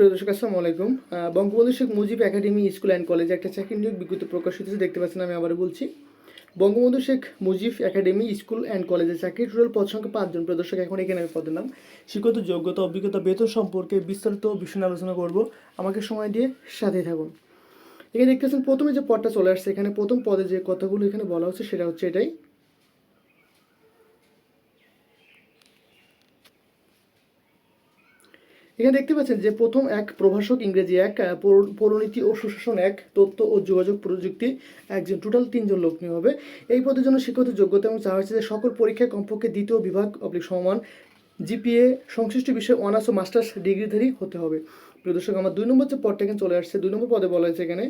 প্রিয় দর্শক, আসসালামু আলাইকুম। Bangabandhu Sheikh Mujib academy school and কলেজে একটা চাকরি নিয়োগ বিজ্ঞপ্তি প্রকাশিত হয়েছে দেখতে পাচ্ছেন আমি আবারও বলছি। Bangabandhu Sheikh Mujib academy school and কলেজে চাকরি টোটাল পদ সংখ্যা পাঁচজন। প্রিয় দর্শক, এখন এখানে আমি পদের নাম। শিক্ষত, যোগ্যতা, অভিজ্ঞতা, বেতন সম্পর্কে বিস্তারিত বিষয় আলোচনা করব। আমাকে সময় দিয়ে সাথে থাকুন। এখানে দেখতে পাচ্ছেন প্রথমে যে পদটা চলে আসছে, এখানে প্রথম পদে যে কথাগুলো এখানে বলা হচ্ছে, সেটা হচ্ছে এটাই। এখানে দেখতে পাচ্ছেন যে প্রথম এক প্রভাষক ইংরেজি এক পৌরনীতি ও সুশাসন এক, তথ্য ও যোগাযোগ প্রযুক্তি একজন টোটাল তিনজন লোক নিয়োগ হবে। এই পদের জন্য শিক্ষিত যোগ্যতা এবং চাওয়া হচ্ছে যে সকল পরীক্ষায় কমপক্ষে দ্বিতীয় বিভাগ অবলিক সমান, জিপিএ, সংশ্লিষ্ট বিষয়ে অনার্স ও মাস্টার্স ডিগ্রিধারী হতে হবে। প্রিয় দর্শক, আমার দুই নম্বর যে পদটা এখানে চলে আসছে, দুই নম্বর পদে বলা হয়েছে এখানে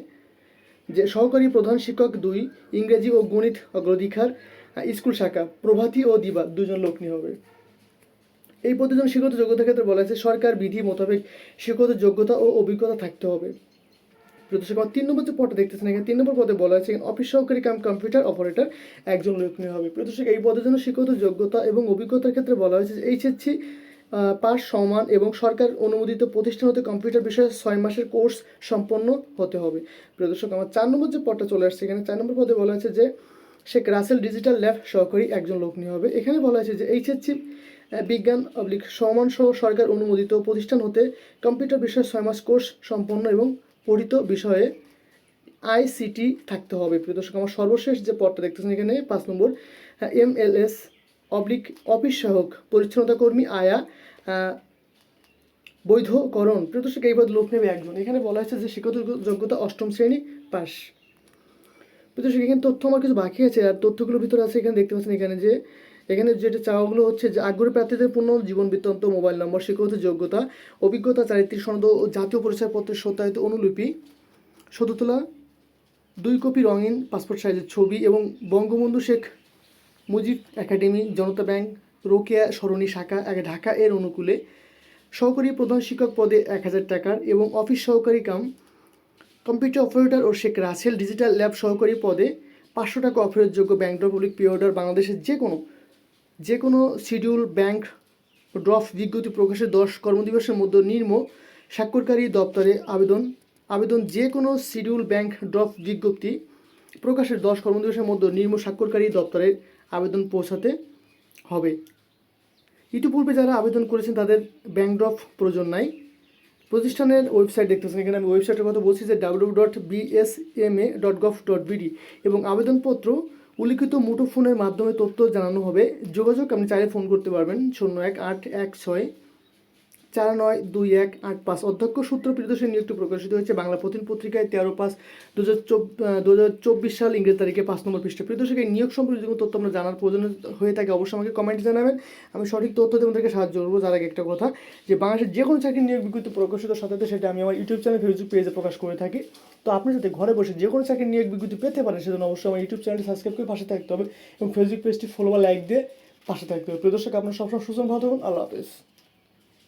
যে সহকারী প্রধান শিক্ষক দুই, ইংরেজি ও গণিত অগ্রাধিকার স্কুল শাখা, প্রভাতী ও দিবা, দুজন লোক নিয়োগ হবে। এই পদের জন্য শিক্ষত যোগ্যতার ক্ষেত্রে বলা হয়েছে, সরকার বিধি মোতাবেক শিক্ষত যোগ্যতা ও অভিজ্ঞতা থাকতে হবে। প্রদর্শক তিন নম্বর যে পদটা দেখতেছেন এখানে, তিন নম্বর পদে বলা হয়েছে, অফিস সহকারী কাম কম্পিউটার অপারেটর একজন লোক নিয়ে হবে প্রদর্শক এই পদের জন্য শিক্ষত যোগ্যতা এবং অভিজ্ঞতার ক্ষেত্রে বলা হয়েছে যে এইচএসসি পাস সমান এবং সরকার অনুমোদিত প্রতিষ্ঠান হতে কম্পিউটার বিষয়ে ছয় মাসের কোর্স সম্পন্ন হতে হবে। প্রদর্শক আমার চার নম্বর যে পদটা চলে আসছে এখানে, চার নম্বর পদে বলা হয়েছে যে শেখ রাসেল ডিজিটাল ল্যাব সহকারী একজন লোক নিয়ে হবে। এখানে বলা হয়েছে যে এইচএসসি বিজ্ঞান অবলিক সমান সহ সরকার অনুমোদিত প্রতিষ্ঠান হতে কম্পিউটার বিষয়ে ছয় মাস কোর্স সম্পন্ন এবং পঠিত বিষয়ে আইসিটি থাকতে হবে। প্রিয় দর্শক, আমার সর্বশেষ যে পদটা দেখতেছেন এখানে, পাঁচ নম্বর M L S oblique office সহক পরিচ্ছন্নতা কর্মী, আয়া বৈধকরণ। প্রিয় দর্শক এই পদ লোক নেবে একজন। এখানে বলা হয়েছে যে শিক্ষত যোগ্যতা অষ্টম শ্রেণি পাস। প্রিয় দর্শক, এখানে তথ্য আমার কিছু বাকি আছে, আর তথ্যগুলোর ভিতরে আছে, এখানে দেখতে পাচ্ছেন এখানে যে এখানে যেটা চাওয়াগুলো হচ্ছে যে আগ্রহী প্রার্থীদের পূর্ণ জীবন বৃত্তান্ত, মোবাইল নম্বর, শিক্ষাগত যোগ্যতা, অভিজ্ঞতা, চারিত্রিক সনদ ও জাতীয় পরিচয়পত্রের সত্যায়িত অনুলিপি, সদতলা, দুই কপি রঙিন পাসপোর্ট সাইজের ছবি এবং বঙ্গবন্ধু শেখ মুজিব একাডেমি, জনতা ব্যাংক, রোকেয়া সরণি শাখা এক ঢাকা এর অনুকূলে। সহকারী প্রধান শিক্ষক পদে এক হাজার টাকার এবং অফিস সহকারী কাম, কম্পিউটার অপারেটর ও শেখ রাসেল ডিজিটাল ল্যাব সহকারী পদে পাঁচশো টাকা অফারের ব্যাংক ড্রপ পাবলিক বাংলাদেশের যে কোনো যে কোনো শিডিউল ব্যাংক ড্রপ বিজ্ঞপ্তি প্রকাশের দশ কর্মদিবসের মধ্যে নিম্ন স্বাক্ষরকারী দপ্তরে আবেদন আবেদন যে কোনো শিডিউল ব্যাংক ড্রপ বিজ্ঞপ্তি প্রকাশের দশ কর্মদিবসের মধ্যে নিম্ন স্বাক্ষরকারী দপ্তরে আবেদন পৌঁছাতে হবে। ইতিপূর্বে যারা আবেদন করেছেন তাদের ব্যাংক ড্রফ প্রয়োজন নাই। প্রতিষ্ঠানের ওয়েবসাইট দেখতেছেন এখানে আমি ওয়েবসাইটের কথা বলছি যে W dot BSMA dot gov dot BD এবং আবেদনপত্র উল্লিখিত মুঠোফোনের মাধ্যমে তথ্য জানানো হবে। যোগাযোগ আপনি চাইলে ফোন করতে পারবেন শূন্য এক আট এক ছয় চার নয় দুই এক আট পাঁচ। অধ্যক্ষ সূত্র প্রিয়দর্শী নিয়োগটি প্রকাশিত হয়েছে বাংলা প্রতিদিন পত্রিকায় তেরো পাঁচ দু হাজার চব্বিশ সাল ইংরেজ তারিখে পাঁচ নম্বর পৃষ্ঠা। প্রিয়দর্শক নিয়োগ সম্পর্কিত কোনো তথ্য আপনার জানার প্রয়োজন হয়ে থাকে অবশ্যই আমাকে কমেন্টে জানাবেন। আমি সঠিক তথ্য আপনাদেরকে সাহায্য করব। যার আগে একটা কথা, যে বাংলাদেশের যে কোনো চাকরির নিয়োগ বিজ্ঞপ্তি প্রকাশিত সাথে সেটা আমি আমার ইউটিউব চ্যানেল ফেসবুক পেজে প্রকাশ করে থাকি। তো আপনি যাতে ঘরে বসে যে কোনো চাকরির নিয়োগ বিজ্ঞপ্তি পেতে পারেন, সেজন্য অবশ্যই আমার ইউটিউব চ্যানেলটি সাবস্ক্রাইব করে পাশে থাকতে হবে এবং ফেসবুক পেজটি ফলো বা লাইক দিয়ে পাশে থাকতে হবে। প্রিয় দর্শক, আপনার সবসময় সুজন ভালো থাকুন। আল্লাহ হাফেজ।